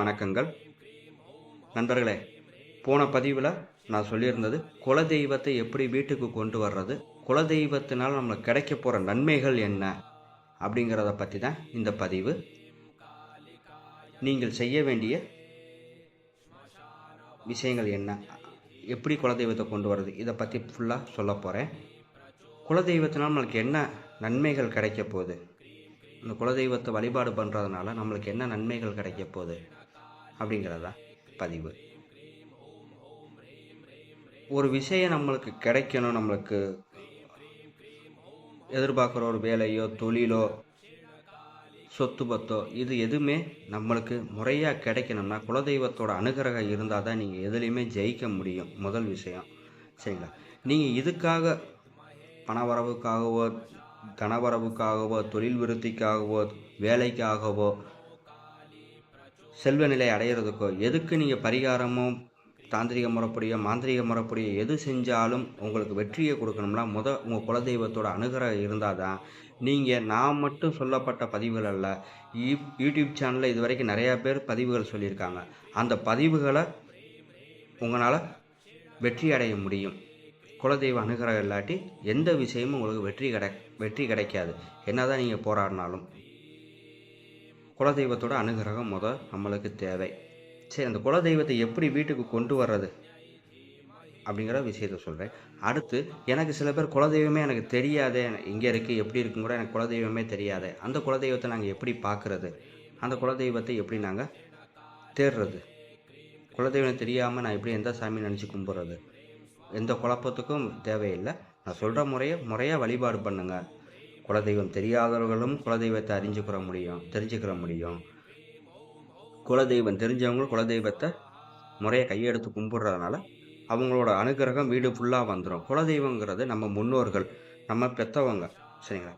வணக்கங்கள். நண்பர்களே போன பதிவில் நான் சொல்லியிருந்தது குலதெய்வத்தை எப்படி வீட்டுக்கு கொண்டு வர்றது குலதெய்வத்தினால் நம்மளுக்கு கிடைக்க போகிற நன்மைகள் என்ன அப்படிங்கிறத பற்றி தான் இந்த பதிவு. நீங்கள் செய்ய வேண்டிய விஷயங்கள் என்ன எப்படி குலதெய்வத்தை கொண்டு வர்றது இதை பற்றி ஃபுல்லாக சொல்ல போகிறேன் குலதெய்வத்தினால் நம்மளுக்கு என்ன நன்மைகள் கிடைக்க போகுது இந்த குலதெய்வத்தை வழிபாடு பண்ணுறதுனால நம்மளுக்கு என்ன நன்மைகள் கிடைக்க போகுது அப்படிங்கிறதா பதிவு. ஒரு விஷயம் நம்மளுக்கு கிடைக்கணும் நம்மளுக்கு எதிர்பார்க்குற ஒரு வேலையோ தொழிலோ சொத்து பத்தோ இது எதுவுமே நம்மளுக்கு முறையாக கிடைக்கணும்னா குலதெய்வத்தோட அனுகிரகம் இருந்தால் தான் நீங்கள் எதுலேயுமே ஜெயிக்க முடியும். முதல் விஷயம். சரிங்களா? நீங்கள் இதுக்காக பணவரவுக்காகவோ தனவரவுக்காகவோ தொழில் விருத்திக்காகவோ வேலைக்காகவோ செல்வ நிலை அடையிறதுக்கோ எதுக்கு நீங்கள் பரிகாரமோ தாந்திரிக முறைப்படியோ மாந்திரிக முறைப்படியோ எது செஞ்சாலும் உங்களுக்கு வெற்றியை கொடுக்கணும்னா முத உங்கள் குலதெய்வத்தோட அனுகிரகம் இருந்தால் தான் நீங்கள் நான் மட்டும் சொல்லப்பட்ட பதிவுகள் அல்ல யூ- யூடியூப் சேனலில் இது வரைக்கும் நிறையா பேர் பதிவுகள் சொல்லியிருக்காங்க. அந்த பதிவுகளை உங்களால் வெற்றி அடைய முடியும். குலதெய்வ அனுகிரகம் இல்லாட்டி எந்த விஷயமும் உங்களுக்கு வெற்றி கிடை வெற்றி கிடைக்காது. என்ன தான் நீங்கள் போராடினாலும். குலதெய்வத்தோட அனுகிரகம் முத நம்மளுக்கு தேவை. சரி அந்த குலதெய்வத்தை எப்படி வீட்டுக்கு கொண்டு வர்றது அப்படிங்கிற விஷயத்த சொல்கிறேன் அடுத்து எனக்கு சில பேர் குலதெய்வமே எனக்கு தெரியாதே இங்கே இருக்குது எப்படி இருக்குன்னு கூட எனக்கு குலதெய்வமே தெரியாதே அந்த குலதெய்வத்தை நாங்கள் எப்படி பார்க்குறது அந்த குலதெய்வத்தை எப்படி நாங்கள் தேடுறது? குலதெய்வம் தெரியாமல் நான் எப்படி எந்த சாமி நினச்சி கும்பிட்றது? எந்த குழப்பத்துக்கும் தேவையில்லை. நான் சொல்கிற முறையை முறையாக வழிபாடு பண்ணுங்கள் குலதெய்வம் தெரியாதவர்களும் குலதெய்வத்தை அறிஞ்சுக்கிற முடியும் தெரிஞ்சுக்கிற முடியும். குலதெய்வம் தெரிஞ்சவங்களும் குலதெய்வத்தை முறையை கையெடுத்து கும்பிட்றதுனால அவங்களோட அனுகிரகம் வீடு ஃபுல்லாக வந்துடும் குலதெய்வங்கிறது நம்ம முன்னோர்கள் நம்ம பெற்றவங்க சரிங்களா?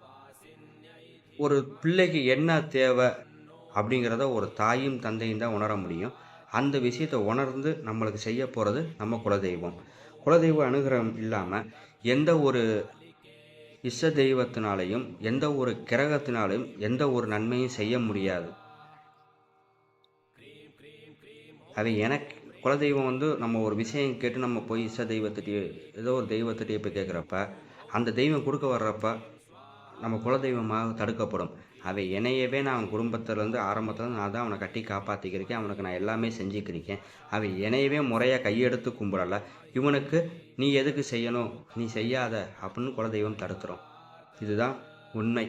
ஒரு பிள்ளைக்கு என்ன தேவை அப்படிங்கிறத ஒரு தாயும் தந்தையும் தான் உணர முடியும். அந்த விஷயத்தை உணர்ந்து நம்மளுக்கு செய்ய போகிறது நம்ம குலதெய்வம். குலதெய்வ அனுகிரகம் இல்லாமல் எந்த ஒரு இஷ்ட தெய்வத்தினாலையும் எந்த ஒரு கிரகத்தினாலையும் எந்த ஒரு நன்மையும் செய்ய முடியாது. அது எனக்கு குலதெய்வம் வந்து நம்ம ஒரு விஷயம் கேட்டு நம்ம போய் இஷ்ட தெய்வத்திட்டே ஏதோ ஒரு தெய்வத்திட்டே போய் கேட்குறப்ப அந்த தெய்வம் கொடுக்க வர்றப்ப நம்ம குலதெய்வமாக தடுக்கப்படும். அவை என்னையவே நான் அவன் குடும்பத்திலேருந்து ஆரம்பத்தில் நான் தான் அவனை கட்டி காப்பாற்றிக்கிருக்கேன் அவனுக்கு நான் எல்லாமே செஞ்சுக்கிருக்கேன். அவை என்னையவே முறையாக கையெடுத்து கும்பிடலை. இவனுக்கு நீ எதுக்கு செய்யணும்? நீ செய்யாத அப்படின்னு குலதெய்வம் தடுத்துரும். இதுதான் உண்மை.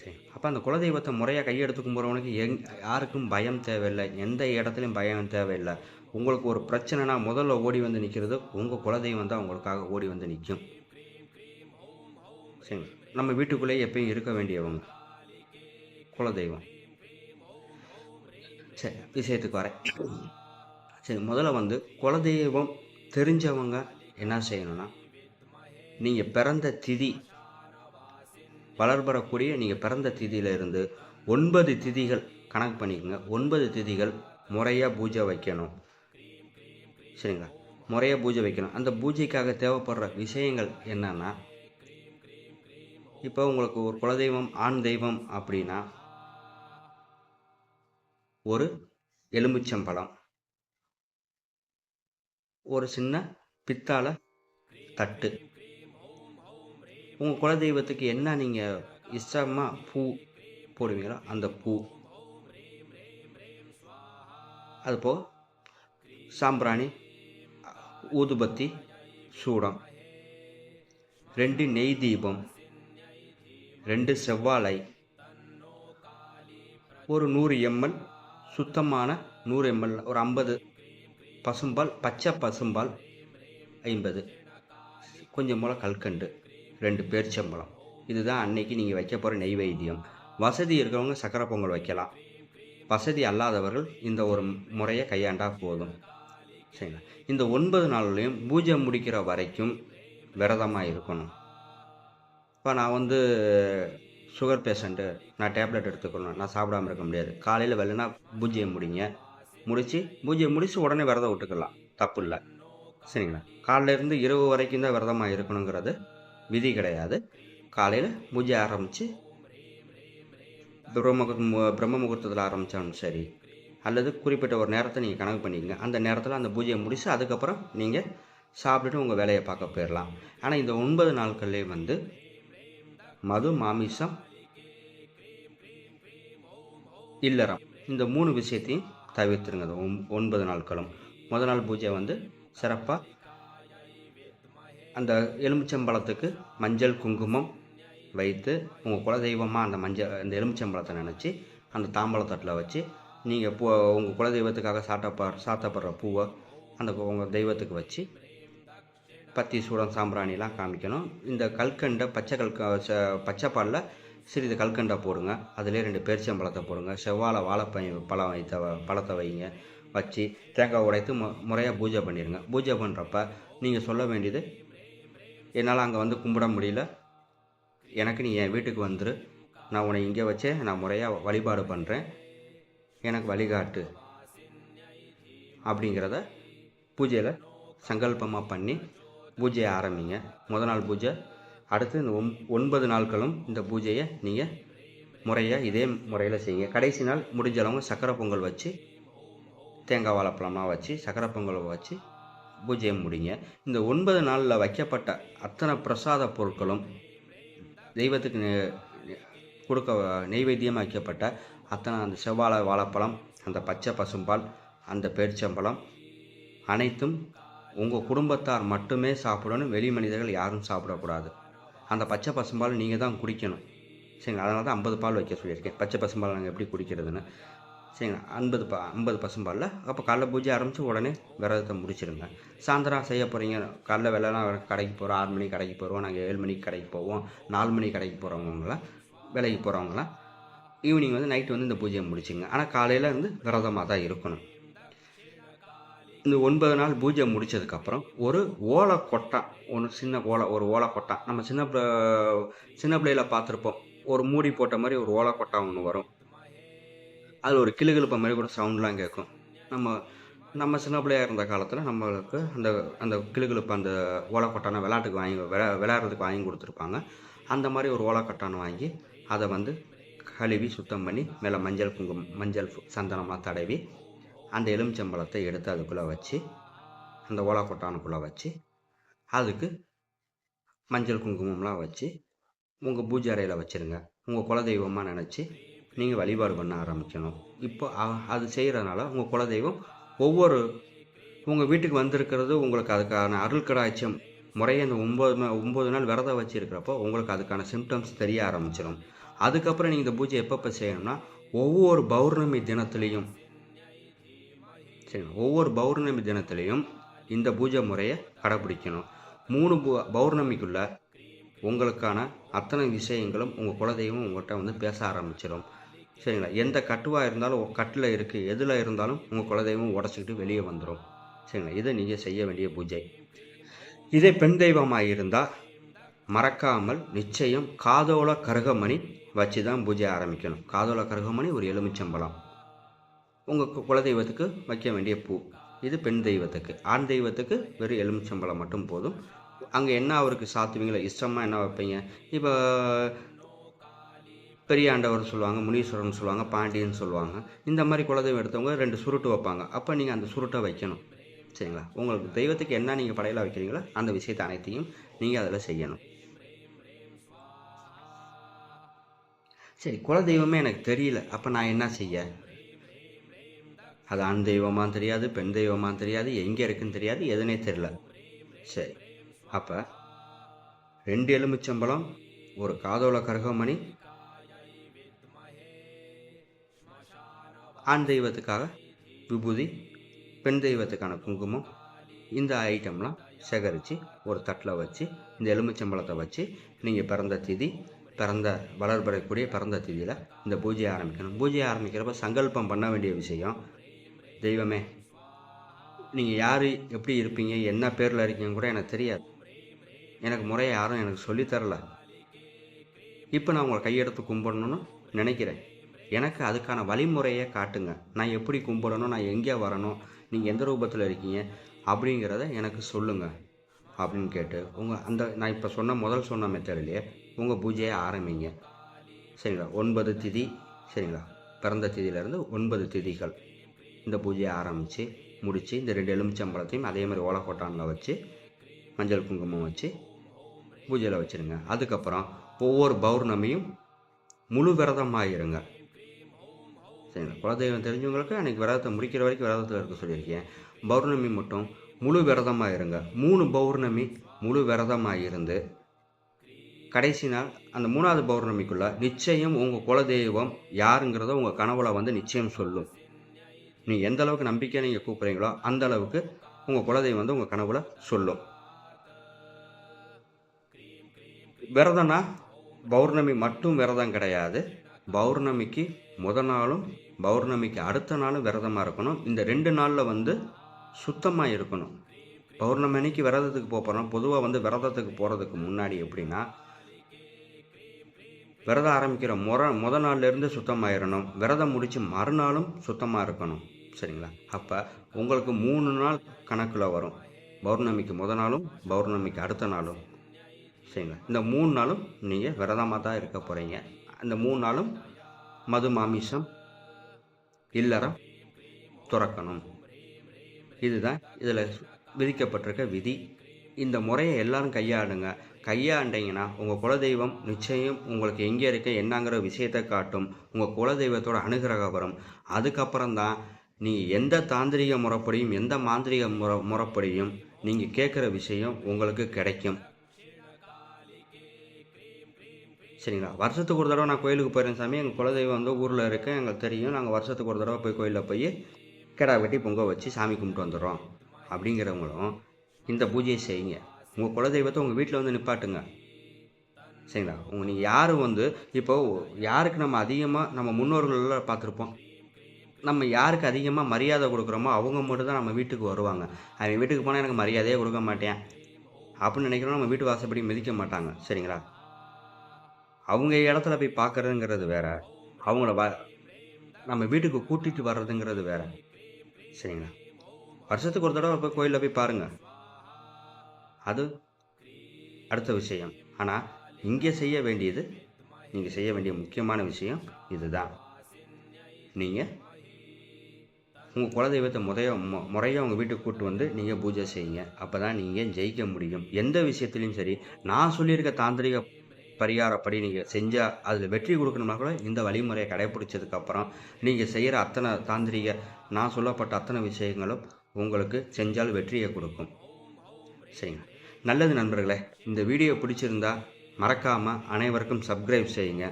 சரி அப்போ அந்த குலதெய்வத்தை முறையாக கையெடுத்து கும்பிட்றவனுக்கு எங் யாருக்கும் பயம் தேவையில்லை. எந்த இடத்துலையும் பயம் தேவையில்லை. உங்களுக்கு ஒரு பிரச்சனைனா முதல்ல ஓடி வந்து நிற்கிறது உங்கள் குலதெய்வம் தான் உங்களுக்காக ஓடி வந்து நிற்கும் சரி. நம்ம வீட்டுக்குள்ளேயே எப்பயும் இருக்க வேண்டியவங்க. குலதெய்வம். சரி விஷயத்துக்கு வரேன். சரி முதல்ல வந்து குலதெய்வம் தெரிஞ்சவங்க என்ன செய்யணும்னா நீங்கள் பிறந்த திதி வளர்படக்கூடிய நீங்கள் பிறந்த திதியிலிருந்து ஒன்பது திதிகள் கணக்கு பண்ணிக்கோங்க. ஒன்பது திதிகள் முறையாக பூஜை வைக்கணும். சரிங்களா? முறையாக பூஜை வைக்கணும். அந்த பூஜைக்காக தேவைப்படுற விஷயங்கள் என்னென்னா இப்போ உங்களுக்கு ஒரு குலதெய்வம் ஆண் தெய்வம் அப்படின்னா ஒரு எலுமிச்சம்பழம். ஒரு சின்ன பித்தாளை தட்டு. உங்கள் குலதெய்வத்துக்கு என்ன நீங்கள் இஷ்டமாக பூ போடுவீங்களோ அந்த பூ. அதுபோக சாம்பிராணி ஊதுபத்தி சூடம் ரெண்டு நெய் தீபம் ரெண்டு செவ்வாழை ஒரு நூறு எம்எல் சுத்தமான நூறு எம்எல் ஒரு ஐம்பது பசும்பால் பச்சை பசும்பால் ஐம்பது. கொஞ்சம் போல் கல்கண்டு ரெண்டு பேரிச்சம்பழம். இதுதான் அன்னைக்கு நீங்கள் வைக்க போகிற நெய்வேத்தியம். வசதி இருக்கிறவங்க சக்கரை பொங்கல் வைக்கலாம். வசதி அல்லாதவர்கள் இந்த ஒரு முறையை கையாண்டா போதும். சரிங்களா? இந்த ஒன்பது நாள்லையும் பூஜை முடிக்கிற வரைக்கும் விரதமாக இருக்கணும். இப்போ நான் வந்து சுகர் பேஷண்ட்டு நான் டேப்லெட் எடுத்துக்கணும். நான் சாப்பிடாம இருக்க முடியாது. காலையில் வெள்ளனா பூஜையை முடிங்க. முடித்து பூஜையை முடித்து உடனே விரதம் விட்டுக்கலாம். தப்பு இல்லை. சரிங்களா? காலையிலேருந்து இரவு வரைக்கும் தான் விரதமாக இருக்கணுங்கிறது விதி கிடையாது. காலையில் பூஜை ஆரம்பித்து பிரம்ம பிரம்ம முகூர்த்தத்தில் ஆரம்பித்தாலும் சரி அல்லது குறிப்பிட்ட ஒரு நேரத்தை நீங்கள் கணக்கு பண்ணிக்கங்க. அந்த நேரத்தில் அந்த பூஜையை முடித்து அதுக்கப்புறம் நீங்கள் சாப்பிட்டுட்டு உங்கள் வேலையை பார்க்க போயிடலாம். ஆனால் இந்த ஒன்பது நாட்கள்லேயே வந்து மது மாமிசம் இல்லறம். இந்த மூணு விஷயத்தையும் தவிர்த்துருங்க. ஒன்பது நாட்களும் முத நாள் பூஜை வந்து சிறப்பாக அந்த எலுமிச்சம்பழத்துக்கு மஞ்சள் குங்குமம் வைத்து உங்கள் குலதெய்வமாக அந்த மஞ்சள் அந்த எலுமிச்சம்பழத்தை நினச்சி அந்த தாம்பழத்தட்டில் வச்சு நீங்கள் பூ உங்கள் குலதெய்வத்துக்காக சாட்டப்ப சாத்தப்படுற பூவை அந்த உங்கள் தெய்வத்துக்கு வச்சு பத்தி சூடம் சாம்பிராணிலாம் காமிக்கணும். இந்த கல்கண்டை பச்சை கல்க ச- பச்சை பாலில் சிறிது கல்கண்டை போடுங்க. அதிலே ரெண்டு பேரிச்சம்பழத்தை போடுங்க. செவ்வாழை வாழைப்பை பழம் வைத்த பழத்தை வைங்க. வச்சு தேங்காய் உடைத்து மு முறையாக பூஜை பண்ணிடுங்க பூஜை பண்ணுறப்ப நீங்கள் சொல்ல வேண்டியது என்னால் அங்கே வந்து கும்பிட முடியல. எனக்கு நீ என் வீட்டுக்கு வந்துரு. நான் உன்னை இங்கே வச்சே நான் முறையாக வழிபாடு பண்ணுறேன் எனக்கு வழிகாட்டு அப்படிங்கிறத பூஜையில் சங்கல்பமாக பண்ணி பூஜையை ஆரம்பிங்க. முத நாள் பூஜை அடுத்து இந்த ஒன்பது நாட்களும் இந்த பூஜையை நீங்கள் முறையாக இதே முறையில் செய்யுங்க. கடைசி நாள் முடிஞ்ச சக்கரை பொங்கல் வச்சு தேங்காய் வாழைப்பழம்லாம் வச்சு சக்கரை பொங்கல் வச்சு பூஜையை முடிங்க. இந்த ஒன்பது நாளில் வைக்கப்பட்ட அத்தனை பிரசாத பொருட்களும் தெய்வத்துக்கு நெ- கொடுக்க நெய்வேத்தியமாக வைக்கப்பட்ட அத்தனை அந்த செவ்வாழை வாழைப்பழம் அந்த பச்சை பசும்பால் அந்த பேரிச்சம்பழம் அனைத்தும் உங்கள் குடும்பத்தார் மட்டுமே சாப்பிடணும் வெளி மனிதர்கள் யாரும் சாப்பிடக்கூடாது. அந்த பச்சை பசும்பால் நீங்கள் தான் குடிக்கணும். சரிங்களா? அதனால தான் ஐம்பது பால் வைக்க சொல்லியிருக்கேன். பச்சை பசும்பால் நாங்கள் எப்படி குடிக்கிறதுன்னு. சரிங்களா? ஐம்பது பா ஐம்பது பசும்பாலில். அப்போ காலைல பூஜை ஆரம்பித்து உடனே விரதத்தை முடிச்சிருங்க. சாயந்தரம் செய்ய போகிறீங்க காலைல வெள்ளலாம் கடைக்கு போகிறோம் ஆறு மணிக்கு கடைக்கு போகிறோம் நாங்கள் ஏழு மணிக்கு கடைக்கு போவோம். நாலு மணிக்கு கடைக்கு போகிறவங்களாம் வேலைக்கு போகிறவங்களாம் ஈவினிங் வந்து நைட்டு வந்து இந்த பூஜையை முடிச்சுங்க. ஆனால் காலையில் வந்து விரதமாக தான் இருக்கணும். இந்த ஒன்பது நாள் பூஜை முடித்ததுக்கப்புறம் ஒரு ஓலை கொட்டான் ஒன்று சின்ன ஓலை ஒரு ஓலை கொட்டான் நம்ம சின்ன பிள்ளை- சின்ன பிள்ளையில பார்த்துருப்போம். ஒரு மூடி போட்ட மாதிரி ஒரு ஓலை கொட்டா ஒன்று வரும். அது ஒரு கிளுகிழப்ப மாதிரி கூட சவுண்ட்லாம் கேட்கும். நம்ம நம்ம சின்ன பிள்ளையாக இருந்த காலத்தில் நம்மளுக்கு அந்த அந்த கிளுகிழுப்பு அந்த ஓலை கொட்டானை விளையாட்டுக்கு வாங்கி விளா விளையாடுறதுக்கு வாங்கி கொடுத்துருப்பாங்க. அந்த மாதிரி ஒரு ஓலைக்கொட்டானை வாங்கி அதை வந்து கழுவி சுத்தம் பண்ணி மேலே மஞ்சள் குங்குமம் மஞ்சள் சந்தனமாக சந்தனம்லாம் தடவி அந்த எலுமிச்சம்பழத்தை எடுத்து அதுக்குள்ளே வச்சு அந்த ஓலா கொட்டானுக்குள்ளே வச்சு அதுக்கு மஞ்சள் குங்குமம்லாம் வச்சு உங்கள் பூஜை அறையில் வச்சுருங்க. உங்கள் குலதெய்வமாக நினச்சி நீங்கள் வழிபாடு பண்ண ஆரம்பிக்கணும். இப்போ அது செய்கிறதுனால உங்கள் குலதெய்வம் ஒவ்வொரு உங்கள் வீட்டுக்கு வந்திருக்கிறது உங்களுக்கு அதுக்கான அருள் கடாட்சியம் முறையை அந்த ஒம்பது ஒம்பது நாள் விரதம் வச்சுருக்கிறப்போ உங்களுக்கு அதுக்கான சிம்டம்ஸ் தெரிய ஆரம்பிச்சிடும் அதுக்கப்புறம் நீங்கள் இந்த பூஜை எப்பப்போ செய்யணும்னா ஒவ்வொரு பௌர்ணமி தினத்துலேயும் சரி ஒவ்வொரு பௌர்ணமி தினத்துலேயும் இந்த பூஜை முறையை கடைப்பிடிக்கணும். மூணு பௌ பௌர்ணமிக்குள்ள உங்களுக்கான அத்தனை விஷயங்களும் உங்கள் குலதெய்வம் உங்கள்கிட்ட வந்து பேச ஆரம்பிச்சிடும். சரிங்களா? எந்த கட்டுவாக இருந்தாலும் கட்டில் இருக்குது எதில் இருந்தாலும் உங்கள் குலதெய்வம் உடச்சிக்கிட்டு வெளியே வந்துடும் சரிங்களா? இதை நீங்கள் செய்ய வேண்டிய பூஜை. இதே பெண் தெய்வமாக இருந்தால் மறக்காமல் நிச்சயம் காதோல கருகமணி வச்சு தான் பூஜை ஆரம்பிக்கணும். காதோல கருகமணி ஒரு எலுமிச்சம்பழம். உங்கள் குலதெய்வத்துக்கு வைக்க வேண்டிய பூ. இது பெண் தெய்வத்துக்கு. ஆண் தெய்வத்துக்கு வெறும் எலுமிச்சம்பழம் மட்டும் போதும். அங்கே என்ன அவருக்கு சாத்துவீங்களோ இஷ்டமாக என்ன வைப்பீங்க? இப்போ பெரிய ஆண்டவர் சொல்லுவாங்க முனீஸ்வரன் சொல்லுவாங்க பாண்டியன்னு சொல்லுவாங்க. இந்த மாதிரி குலதெய்வம் எடுத்தவங்க ரெண்டு சுருட்டு வைப்பாங்க. அப்போ நீங்கள் அந்த சுருட்டை வைக்கணும். சரிங்களா? உங்களுக்கு தெய்வத்துக்கு என்ன நீங்கள் படையில் வைக்கிறீங்களோ அந்த விஷயத்தை அனைத்தையும் நீங்கள் அதில் செய்யணும். சரி குலதெய்வமே எனக்கு தெரியல. அப்போ நான் என்ன செய்ய? அது ஆண் தெய்வமாக தெரியாது பெண் தெய்வமாக தெரியாது எங்கே இருக்குன்னு தெரியாது எதுனே தெரியல. சரி அப்போ ரெண்டு எலுமிச்சம்பழம் ஒரு காதோல கரகமணி ஆண் தெய்வத்துக்காக விபூதி பெண் தெய்வத்துக்கான குங்குமம் இந்த ஐட்டம்லாம் சேகரித்து ஒரு தட்டில் வச்சு இந்த எலுமிச்சம்பழத்தை வச்சு நீங்கள் பிறந்த திதி பிறந்த வளர்படக்கூடிய பிறந்த திதியில் இந்த பூஜையை ஆரம்பிக்கணும். பூஜையை ஆரம்பிக்கிறப்ப சங்கல்பம் பண்ண வேண்டிய விஷயம் தெய்வமே நீங்கள் யார் எப்படி இருப்பீங்க என்ன பேரில் இருக்கீங்க கூட எனக்கு தெரியாது. எனக்கு முறையை யாரும் எனக்கு சொல்லித்தரல இப்போ நான் உங்களை கையெடுத்து கும்பிடணும்னு நினைக்கிறேன். எனக்கு அதுக்கான வழிமுறையை காட்டுங்க. நான் எப்படி கும்பிடணும் நான் எங்கே வரணும் நீங்கள் எந்த ரூபத்தில் இருக்கீங்க அப்படிங்கிறத எனக்கு சொல்லுங்கள் அப்படின்னு கேட்டு உங்கள் அந்த நான் இப்போ சொன்ன முதல் சொன்ன மெத்தடிலேயே உங்கள் பூஜையை ஆரம்பிங்க. சரிங்களா? ஒன்பது திதி சரிங்களா? பிறந்த திதியிலேருந்து ஒன்பது திதிகள். இந்த பூஜையை ஆரம்பித்து முடித்து இந்த ரெண்டு எலுமிச்சம்பழத்தையும் அதே மாதிரி ஓலக்கொட்டானில் வச்சு மஞ்சள் குங்குமம் வச்சு பூஜையில் வச்சுருங்க. அதுக்கப்புறம் ஒவ்வொரு பௌர்ணமியும் முழு விரதமாகிருங்க சரிங்களா? குலதெய்வம் தெரிஞ்சவங்களுக்கு அன்றைக்கி விரதத்தை முடிக்கிற வரைக்கும் விரதத்தில் இருக்க சொல்லியிருக்கேன். பௌர்ணமி மட்டும் முழு விரதமாக இருங்க. மூணு பௌர்ணமி முழு விரதமாக இருந்து கடைசி நாள் அந்த மூணாவது பௌர்ணமிக்குள்ளே நிச்சயம் உங்கள் குலதெய்வம் யாருங்கிறத உங்கள் கனவுல வந்து நிச்சயம் சொல்லும். நீங்கள் எந்த அளவுக்கு நம்பிக்கை நீங்கள் கூப்பிட்றீங்களோ அந்த அளவுக்கு உங்கள் குலதெய்வம் வந்து உங்கள் கனவுல சொல்லும். விரதம்னா பௌர்ணமி மட்டும் விரதம் கிடையாது. பௌர்ணமிக்கு முத நாளும் பௌர்ணமிக்கு அடுத்த நாளும் விரதமாக இருக்கணும். இந்த ரெண்டு நாளில் வந்து சுத்தமாக இருக்கணும். பௌர்ணமி அன்னைக்கு விரதத்துக்கு போக போகிறோம் பொதுவாக வந்து விரதத்துக்கு போகிறதுக்கு முன்னாடி எப்படின்னா விரதம் ஆரம்பிக்கிற முற முத நாள்லேருந்து சுத்தமாயிடணும் விரதம் முடித்து மறுநாளும் சுத்தமாக இருக்கணும். சரிங்களா? அப்போ உங்களுக்கு மூணு நாள் கணக்கில் வரும். பௌர்ணமிக்கு முத நாளும் பௌர்ணமிக்கு அடுத்த நாளும். சரிங்களா? இந்த மூணு நாளும் நீங்கள் விரதமாக தான் இருக்க போகிறீங்க அந்த மூணு நாளும் மது மாமிசம் இல்லறம் துறக்கணும். இதுதான் இதில் விதிக்கப்பட்டிருக்க விதி. இந்த முறையை எல்லாரும் கையாளுங்க. கையாண்டீங்கன்னா உங்கள் குலதெய்வம் நிச்சயம் உங்களுக்கு எங்கே இருக்க என்னங்கிற விஷயத்தை காட்டும். உங்கள் குலதெய்வத்தோட அனுகிரகம் வரும். அதுக்கப்புறம் தான் நீங்கள் எந்த தாந்திரிக முறைப்படியும் எந்த மாந்திரிக முறை முறைப்படியும் நீங்கள் கேட்குற விஷயம் உங்களுக்கு கிடைக்கும். சரிங்களா? வருஷத்துக்கு ஒரு தடவை நான் கோயிலுக்கு போயிடுறேன் சாமி. எங்கள் குலதெய்வம் வந்து ஊரில் இருக்கேன் எங்களுக்கு தெரியும். நாங்கள் வருஷத்துக்கு ஒரு தடவை போய் கோயிலில் போய் கிடா வெட்டி பொங்க வச்சு சாமி கும்பிட்டு வந்துடுறோம். அப்படிங்கிறவங்களும் இந்த பூஜையை செய்யுங்க. உங்கள் குலதெய்வத்தை உங்கள் வீட்டில் வந்து நிப்பாட்டுங்க. சரிங்களா? உங்கள் நீங்கள் யார் வந்து இப்போது யாருக்கு நம்ம அதிகமாக நம்ம முன்னோர்களில் பார்த்துருப்போம். நம்ம யாருக்கு அதிகமாக மரியாதை கொடுக்குறோமோ அவங்க மட்டும் தான் நம்ம வீட்டுக்கு வருவாங்க. அவன் வீட்டுக்கு போனால் எனக்கு மரியாதையே கொடுக்க மாட்டேன். அப்படின்னு நினைக்கிறோம் நம்ம வீட்டு வாசப்படி மிதிக்க மாட்டாங்க. சரிங்களா? அவங்க இடத்துல போய் பார்க்குறதுங்கிறது வேற. அவங்கள வ நம்ம வீட்டுக்கு கூட்டிகிட்டு வர்றதுங்கிறது வேற. சரிங்களா? வருஷத்துக்கு ஒரு தடவை போய் கோயிலில் போய் பாருங்கள் அது அடுத்த விஷயம். ஆனால் இங்கே செய்ய வேண்டியது நீங்கள் செய்ய வேண்டிய முக்கியமான விஷயம் இதுதான். நீங்கள் உங்கள் குலதெய்வத்தை முறைய முறையாக உங்கள் வீட்டுக்கு கூப்பிட்டு வந்து நீங்கள் பூஜை செய்யுங்க. அப்போ தான் நீங்கள் ஜெயிக்க முடியும். எந்த விஷயத்துலையும் சரி நான் சொல்லியிருக்க தாந்திரிக பரிகாரப்படி நீங்கள் செஞ்சால் அதில் வெற்றி கொடுக்கணும்னா கூட இந்த வழிமுறையை கடைப்பிடிச்சதுக்கப்புறம் நீங்கள் செய்கிற அத்தனை தாந்திரிக நான் சொல்லப்பட்ட அத்தனை விஷயங்களும் உங்களுக்கு செஞ்சால் வெற்றியை கொடுக்கும். சரிங்க நல்லது நண்பர்களே இந்த வீடியோ பிடிச்சிருந்தா மறக்காமல் அனைவருக்கும் சப்ஸ்கிரைப் செய்யுங்க.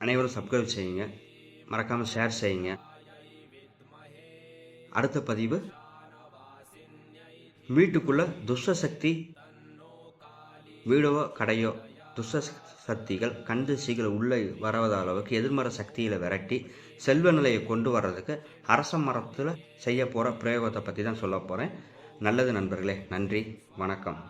அனைவரும் சப்ஸ்கிரைப் செய்யுங்க. மறக்காமல் ஷேர் செய்யுங்க. அடுத்த பதிவு வீட்டுக்குள்ளே துஷ்ட சக்தி வீடோ கடையோ துஷ்ட சக்திகள் கண் திசைகள் உள்ளே வரவத அளவுக்கு எதிர்மறை சக்தியில் விரட்டி செல்வ நிலையை கொண்டு வர்றதுக்கு அரச மரத்தில் செய்ய போகிற பிரயோகத்தை பற்றி தான் சொல்ல போகிறேன் நல்லது நண்பர்களே நன்றி வணக்கம்.